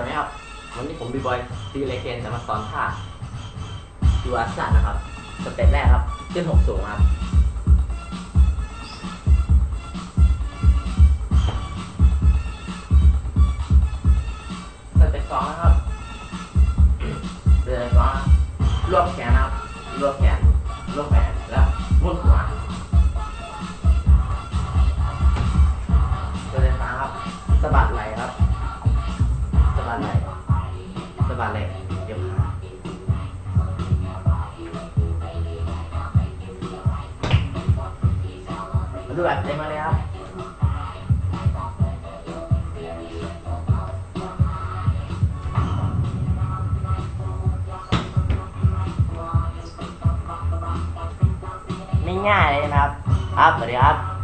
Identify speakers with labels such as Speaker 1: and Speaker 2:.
Speaker 1: วันนี้ผมบีบอยซีเลเคนจะมาสอนท่าดูอัสสันนะครับสเต็ปแรกครับขึ้นหกสูงครับสเต็ปสองนะครับเต็ปสองรวบแขนนะครับรวบแขนรวบแขน บัดไหล่เดี๋ยวขามาดูแบบเต็มมาเลยครับไม่ง่ายเลยนะครับ ครับสวัสดีครับ